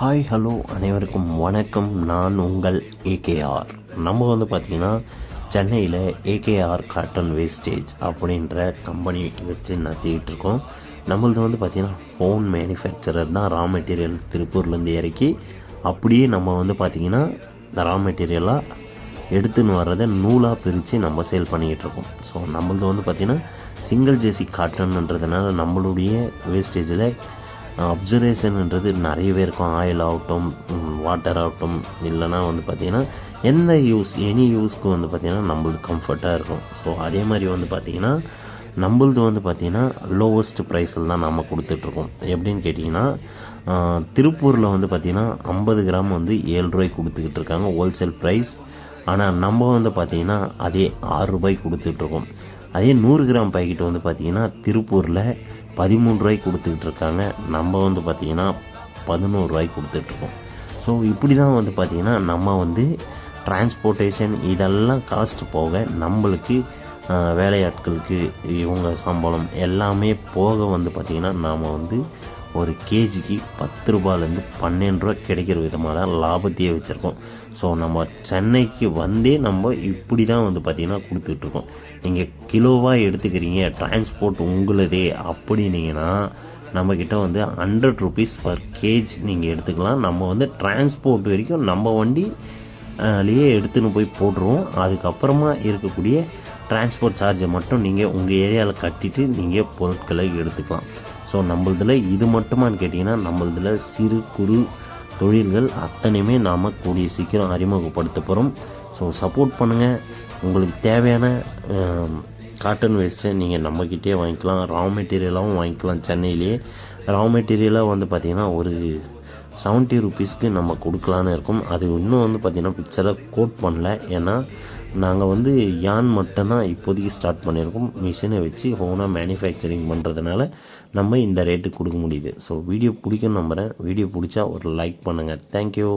Hi hello அனைவருக்கும் வணக்கம். நான் உங்கள் ஏகேஆர் நம்ம வந்து பார்த்திங்கன்னா சென்னையில் ஏகேஆர் காட்டன் வேஸ்டேஜ் அப்படின்ற கம்பெனி வச்சு நடத்திக்கிட்டு இருக்கோம். நம்மளது வந்து பார்த்திங்கன்னா ஓன் மேனுஃபேக்சரர் தான். ரா மெட்டீரியல் திருப்பூர்லேருந்து இறக்கி அப்படியே நம்ம வந்து பார்த்திங்கன்னா இந்த ரா மெட்டீரியலாக எடுத்துன்னு வர்றதை நூலாக பிரித்து நம்ம சேல் பண்ணிக்கிட்டு இருக்கோம். ஸோ நம்மளது வந்து பார்த்திங்கன்னா சிங்கிள் ஜேசி காட்டன்ன்றதுனால நம்மளுடைய வேஸ்டேஜில் அப்சர்வேஷன்ன்றது நிறையவே இருக்கும் ஆயில் ஆகட்டும் வாட்டர் ஆகட்டும் இல்லைனா வந்து பார்த்திங்கன்னா எந்த யூஸ் எனி யூஸ்க்கு வந்து பார்த்திங்கன்னா நம்மளுக்கு கம்ஃபர்ட்டாக இருக்கும். ஸோ அதே மாதிரி வந்து பார்த்திங்கன்னா நம்மளது வந்து பார்த்திங்கன்னா லோவஸ்ட் ப்ரைஸில் தான் நம்ம கொடுத்துட்ருக்கோம். எப்படின்னு கேட்டிங்கன்னா திருப்பூரில் வந்து பார்த்திங்கன்னா ஐம்பது கிராம் வந்து ஏழு ரூபாய்க்கு கொடுத்துக்கிட்டு இருக்காங்க ஹோல்சேல் ப்ரைஸ் ஆனால் நம்ம வந்து பார்த்திங்கன்னா அதே ஆறு ரூபாய்க்கு கொடுத்துட்ருக்கோம். அதே நூறு கிராம் பாக்கெட் வந்து பார்த்திங்கன்னா திருப்பூரில் பதிமூணு ரூபாய்க்கு கொடுத்துக்கிட்டு இருக்காங்க நம்ம வந்து பார்த்திங்கன்னா பதினோரு ரூபாய்க்கு கொடுத்துட்ருக்கோம். ஸோ இப்படி தான் வந்து பார்த்திங்கன்னா நம்ம வந்து டிரான்ஸ்போர்ட்டேஷன் இதெல்லாம் காஸ்ட் போக நம்மளுக்கு வேலையாட்களுக்கு இவங்க சம்பளம் எல்லாமே போக வந்து பார்த்திங்கன்னா நாம் வந்து ஒரு கேஜிக்கு பத்து ரூபாயிலேருந்து பன்னெண்டு ரூபா கிடைக்கிற விதமாக தான் லாபத்தையே வச்சுருக்கோம். ஸோ நம்ம சென்னைக்கு வந்தே நம்ம இப்படி தான் வந்து பார்த்திங்கன்னா கொடுத்துட்ருக்கோம். நீங்கள் கிலோவாக எடுத்துக்கிறீங்க டிரான்ஸ்போர்ட் உங்களுதே அப்படின்னீங்கன்னா நம்மக்கிட்ட வந்து ஹண்ட்ரட் ருபீஸ் பர் கேஜ் நீங்கள் எடுத்துக்கலாம். நம்ம வந்து டிரான்ஸ்போர்ட் வரைக்கும் நம்ம வண்டி லேயே எடுத்துன்னு போய் போட்டுருவோம். அதுக்கப்புறமா இருக்கக்கூடிய டிரான்ஸ்போர்ட் சார்ஜை மட்டும் நீங்கள் உங்கள் ஏரியாவில் கட்டிட்டு நீங்கள் பொருட்களை எடுத்துக்கலாம். ஸோ நம்மளதில் இது மட்டுமான்னு கேட்டிங்கன்னா நம்மளதில் சிறு குறு தொழில்கள் அத்தனையுமே நாம் கூடிய சீக்கிரம் அறிமுகப்படுத்த போகிறோம் ஸோ சப்போர்ட் பண்ணுங்கள் உங்களுக்கு தேவையான காட்டன் வேஸ்ட்டை நீங்கள் நம்மக்கிட்டே வாங்கிக்கலாம். ரா மெட்டீரியலாகவும் வாங்கிக்கலாம் சென்னையிலேயே. ரா மெட்டீரியலாக வந்து பார்த்திங்கன்னா ஒரு செவன்ட்டி ருபீஸ்க்கு நம்ம கொடுக்கலான்னு இருக்கோம். அது இன்னும் வந்து பார்த்திங்கன்னா பிக்சரை கோட் பண்ணல. ஏன்னா நாங்கள் வந்து யான் மட்டும்தான் இப்போதைக்கு ஸ்டார்ட் பண்ணியிருக்கோம். மிஷினை வச்சு ஓனாக மேனுஃபேக்சரிங் பண்ணுறதுனால நம்ம இந்த ரேட்டுக்கு கொடுக்க முடியுது. ஸோ வீடியோ பிடிக்கும் நம்புகிறேன் வீடியோ பிடிச்சா ஒரு லைக் பண்ணுங்கள் தேங்க்யூ